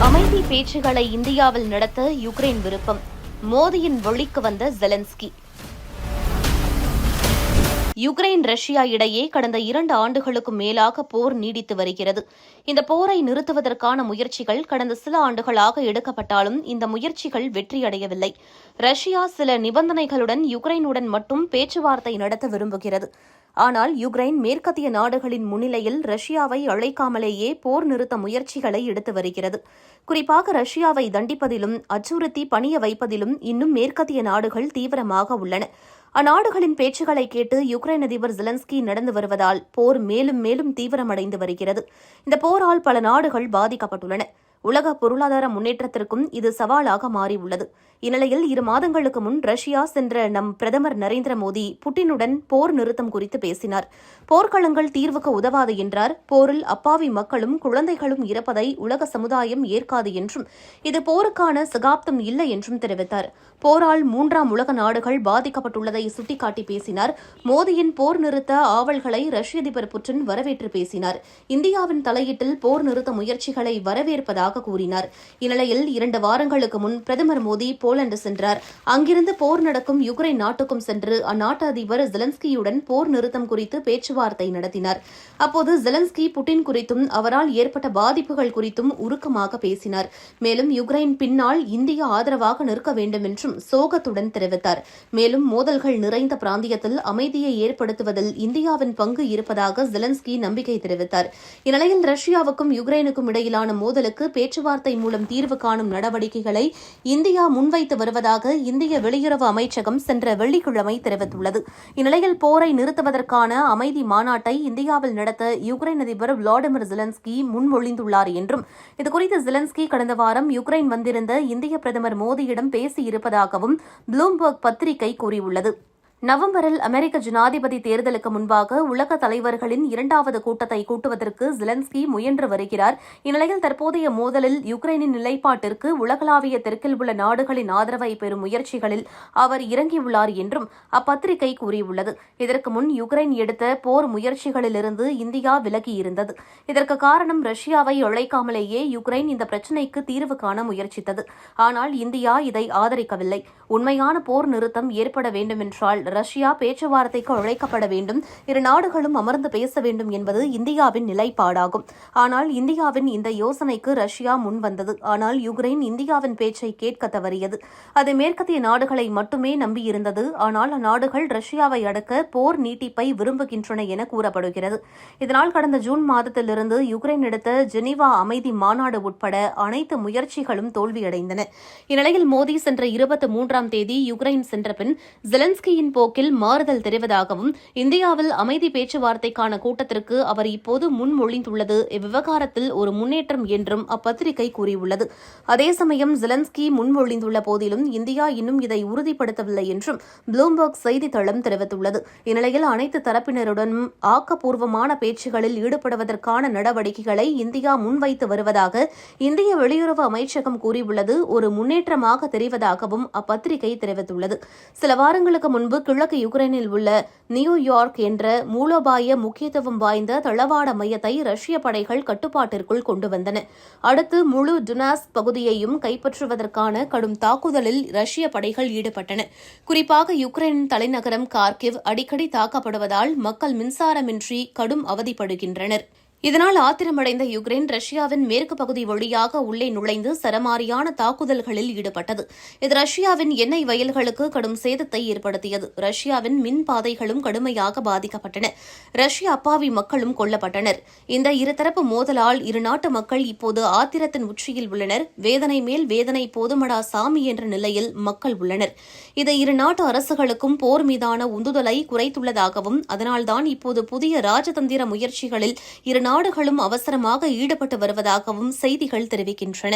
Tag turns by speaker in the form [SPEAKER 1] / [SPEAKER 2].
[SPEAKER 1] அமைதி பேச்சுகளை இந்தியாவில் நடத்த யுக்ரைன் விருப்பம். மோதியின் வழிக்கு வந்த ஜெலன்ஸ்கி. யுக்ரைன் ரஷ்யா இடையே கடந்த இரண்டு ஆண்டுகளுக்கும் மேலாக போர் நீடித்து வருகிறது. இந்த போரை நிறுத்துவதற்கான முயற்சிகள் கடந்த சில ஆண்டுகளாக எடுக்கப்பட்டாலும் இந்த முயற்சிகள் வெற்றியடையவில்லை. ரஷ்யா சில நிபந்தனைகளுடன் யுக்ரைனுடன் மட்டும் பேச்சுவார்த்தை நடத்த விரும்புகிறது. ஆனால் யுக்ரைன் மேற்கத்திய நாடுகளின் முன்னிலையில் ரஷ்யாவை அழைக்காமலேயே போர் நிறுத்த முயற்சிகளை எடுத்து வருகிறது. குறிப்பாக ரஷ்யாவை தண்டிப்பதிலும் அச்சுறுத்தி பணிய வைப்பதிலும் இன்னும் மேற்கத்திய நாடுகள் தீவிரமாக உள்ளன. அந்நாடுகளின் பேச்சுகளை கேட்டு யுக்ரைன் அதிபர் ஜெலன்ஸ்கி நடந்து வருவதால் போர் மேலும் மேலும் தீவிரமடைந்து வருகிறது. இந்த போரால் பல நாடுகள் பாதிக்கப்பட்டுள்ளன. உலக பொருளாதார முன்னேற்றத்திற்கும் இது சவாலாக மாறியுள்ளது. இந்நிலையில் இரு மாதங்களுக்கு முன் ரஷ்யா சென்ற நம் பிரதமர் நரேந்திர மோடி புட்டினுடன் போர் நிறுத்தம் குறித்து பேசினார். போர்க்களங்கள் தீர்வுக்கு உதவாது என்றார். போரில் அப்பாவி மக்களும் குழந்தைகளும் இறப்பதை உலக சமுதாயம் ஏற்காது என்றும் இது போருக்கான சகாப்தம் இல்லை என்றும் தெரிவித்தார். போரால் மூன்றாம் உலக நாடுகள் பாதிக்கப்பட்டுள்ளதை சுட்டிக்காட்டி பேசினார். மோடியின் போர் நிறுத்த ஆவல்களை ரஷ்ய அதிபர் புட்டின் வரவேற்று பேசினார். இந்தியாவின் தலையீட்டில் போர் நிறுத்த முயற்சிகளை வரவேற்பதாக வருவதாக கூறினார். இந்நிலையில் இரண்டு வாரங்களுக்கு முன் பிரதமர் மோடி போலந்து சென்றார். அங்கிருந்து போர் நடக்கும் யுக்ரைன் நாட்டுக்கும் சென்று அந்நாட்டு அதிபர் ஜெலன்ஸ்கியுடன் போர் நிறுத்தம் குறித்து பேச்சுவார்த்தை நடத்தினார். அப்போது ஜெலன்ஸ்கி புட்டின் குறித்தும் அவரால் ஏற்பட்ட பாதிப்புகள் குறித்தும் உருக்கமாக பேசினார். மேலும் யுக்ரைன் பின்னால் இந்தியா ஆதரவாக நிற்க வேண்டும் என்றும் சோகத்துடன் தெரிவித்தார். மேலும் மோதல்கள் நிறைந்த பிராந்தியத்தில் அமைதியை ஏற்படுத்துவதில் இந்தியாவின் பங்கு இருப்பதாக ஜெலன்ஸ்கி நம்பிக்கை தெரிவித்தார். இந்நிலையில் ரஷ்யாவுக்கும் யுக்ரைனுக்கும் இடையிலான மோதலுக்கு பேச்சுவார்த்தை மூலம் தீர்வு காணும் நடவடிக்கைகளை இந்தியா முன்வைத்து வருவதாக இந்திய வெளியுறவு அமைச்சகம் சென்ற வெள்ளிக்கிழமை தெரிவித்துள்ளது. இந்நிலையில் போரை நிறுத்துவதற்கான அமைதி மாநாட்டை இந்தியாவில் நடத்த யுக்ரைன் அதிபர் விளாடிமிர் ஜெலன்ஸ்கி முன்மொழிந்துள்ளார் என்றும் இதுகுறித்து ஜெலன்ஸ்கி கடந்த வாரம் யுக்ரைன் வந்திருந்த இந்திய பிரதமர் மோடியிடம் பேசியிருப்பதாகவும் ப்ளூம்பர்க் பத்திரிகை கூறியுள்ளது. நவம்பரில் அமெரிக்க ஜனாதிபதி தேர்தலுக்கு முன்பாக உலக தலைவர்களின் இரண்டாவது கூட்டத்தை கூட்டுவதற்கு ஜிலென்ஸ்கி முயன்று வருகிறார். இந்நிலையில் தற்போதைய மோதலில் யுக்ரைனின் நிலைப்பாட்டிற்கு உலகளாவிய தெற்கில் உள்ள நாடுகளின் ஆதரவை பெறும் முயற்சிகளில் அவர் இறங்கியுள்ளார் என்றும் அப்பத்திரிகை கூறியுள்ளது. இதற்கு முன் யுக்ரைன் எடுத்த போர் முயற்சிகளிலிருந்து இந்தியா விலகியிருந்தது. இதற்கு காரணம் ரஷ்யாவை அழைக்காமலேயே யுக்ரைன் இந்த பிரச்சினைக்கு தீர்வு காண முயற்சித்தது. ஆனால் இந்தியா இதை ஆதரிக்கவில்லை. உண்மையான போர் நிறுத்தம் ஏற்பட வேண்டுமென்றால் ரஷ்யா பேச்சுவார்த்தைக்கு அழைக்கப்பட வேண்டும். இரு நாடுகளும் அமர்ந்து பேச வேண்டும் என்பது இந்தியாவின் நிலைப்பாடாகும். ஆனால் இந்தியாவின் இந்த யோசனைக்கு ரஷ்யா முன்வந்தது ஆனால் யுக்ரைன் இந்தியாவின் பேச்சை கேட்க தவறியது. அது மேற்கத்திய நாடுகளை மட்டுமே நம்பியிருந்தது. ஆனால் அந்நாடுகள் ரஷ்யாவை அடக்க போர் நீட்டிப்பை விரும்புகின்றன என கூறப்படுகிறது. இதனால் கடந்த ஜூன் மாதத்திலிருந்து யுக்ரைன் எடுத்த ஜெனீவா அமைதி மாநாடு உட்பட அனைத்து முயற்சிகளும் தோல்வியடைந்தன. இந்நிலையில் மோடி சென்ற இருபத்தி மூன்றாம் தேதி யுக்ரைன் சென்ற பின் ஜெலன்ஸ்கியின் போக்கில் மாறுதல் தெரிவதாகவும் இந்தியாவில் அமைதி பேச்சுவார்த்தைக்கான கூட்டத்திற்கு அவர் இப்போது முன்மொழிந்துள்ளது. இவ்விவகாரத்தில் ஒரு முன்னேற்றம் என்றும் அப்பத்திரிகை கூறியுள்ளது. அதே சமயம் ஜெலன்ஸ்கி முன்மொழிந்துள்ள போதிலும் இந்தியா இன்னும் இதை உறுதிப்படுத்தவில்லை என்றும் ப்ளூம்பர்க் செய்தித்தளம் தெரிவித்துள்ளது. இந்நிலையில் அனைத்து தரப்பினருடனும் ஆக்கப்பூர்வமான பேச்சுகளில் ஈடுபடுவதற்கான நடவடிக்கைகளை இந்தியா முன்வைத்து வருவதாக இந்திய வெளியுறவு அமைச்சகம் கூறியுள்ளது. ஒரு முன்னேற்றமாக தெரிவதாகவும் அப்பத்திரிகை தெரிவித்துள்ளது. சில வாரங்களுக்கு முன்பு கிழக்கு யுக்ரைனில் உள்ள நியூயார்க் என்ற மூலோபாய முக்கியத்துவம் வாய்ந்த தளவாட மையத்தை ரஷ்ய படைகள் கட்டுப்பாட்டிற்குள் கொண்டு வந்தன. அடுத்து முழு டுனாஸ் பகுதியையும் கைப்பற்றுவதற்கான கடும் தாக்குதலில் ரஷ்ய படைகள் ஈடுபட்டன. குறிப்பாக யுக்ரைனின் தலைநகரம் கார்கிவ் அடிக்கடி தாக்கப்படுவதால் மக்கள் மின்சாரமின்றி கடும் அவதிப்படுகின்றனர். இதனால் ஆத்திரமடைந்த யுக்ரைன் ரஷ்யாவின் மேற்கு பகுதி வழியாக உள்ளே நுழைந்து சரமாரியான தாக்குதல்களில் ஈடுபட்டது. இது ரஷ்யாவின் எண்ணெய் வயல்களுக்கு கடும் சேதத்தை ஏற்படுத்தியது. ரஷ்யாவின் மின் பாதைகளும் கடுமையாக பாதிக்கப்பட்டன. ரஷ்ய அப்பாவி மக்களும் கொல்லப்பட்டனர். இந்த இருதரப்பு மோதலால் இருநாட்டு மக்கள் இப்போது ஆத்திரத்தின் உச்சியில் உள்ளனர். வேதனை மேல் வேதனை போதுமடா சாமி என்ற நிலையில் மக்கள் உள்ளனர். இது இரு நாட்டு அரசுகளுக்கும் போர் மீதான உந்துதலை குறைத்துள்ளதாகவும் அதனால்தான் இப்போது புதிய ராஜதந்திர முயற்சிகளில் இரு நாடுகளும் அவசரமாக ஈடுபட்டு வருவதாகவும் செய்திகள் தெரிவிக்கின்றன.